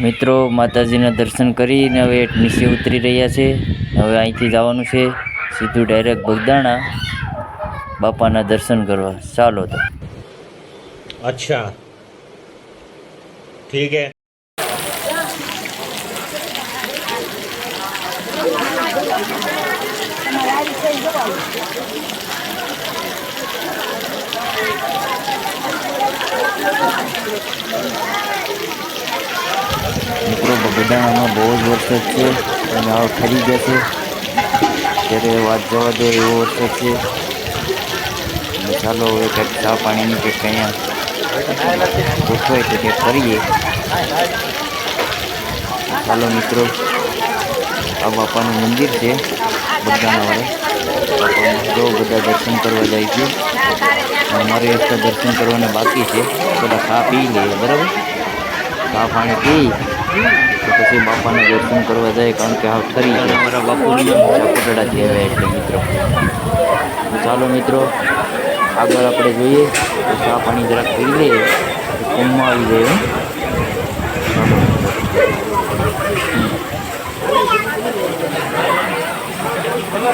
મિત્રો, માતાજીના દર્શન કરીને હવે નીચે ઉતરી રહ્યા છે. હવે અહીંથી જવાનું છે સીધું ડાયરેક્ટ બગદાણા બાપાના દર્શન કરવા. ચાલો તો. અચ્છા. ઠીક હે. Thank you. બગદાણામાં બહુ જ વરસાદ છે. અને હવે ફરી ગયા છે ત્યારે વાત જવા દે, એવો વરસાદ છે. ચાલો હવે કંઈક ચા પાણીની કંઈક અહીંયા ગોઠવાય તો કંઈક કરીએ. ચાલો મિત્રો, આ બાપાનું મંદિર છે બધાના બાપાનું જો બધા દર્શન કરવા જાય છે. અમારે દર્શન કરવાના બાકી છે. બધા ખા પી લઈએ બરાબર? ખા પાણી પી. તો પછી બાપાના દર્શન કરવા જાય, કારણ કે હાવ ઠરી છે. અમારા બાપુની સાપોટડા કહેવાય એટલે મિત્રો. તો ચાલો મિત્રો, આગળ આપણે જોઈએ. તો ચા પાણી જરાક પી લઈએ તો કુંભમાં આવી જાય હો.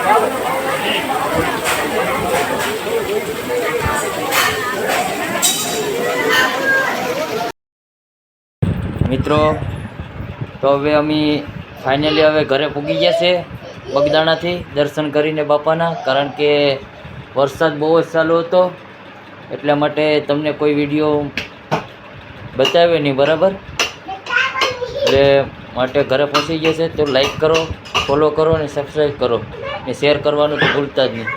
ચાલો મિત્રો મિત્રો તો હવે અમે ફાઇનલી હવે ઘરે પૂગી ગયા છે બગદાણાથી દર્શન કરીને બાપાના, કારણ કે વરસાદ બહુ જ ચાલુ હતો. એટલા માટે તમને કોઈ વીડિયો બતાવ્યો નહીં, બરાબર? એટલે માટે ઘરે પહોંચી ગયા છે, તો લાઈક કરો ફોલો કરો અને સબસ્ક્રાઈબ કરો. ને શેર કરવાનું તો ભૂલતા જ નહીં.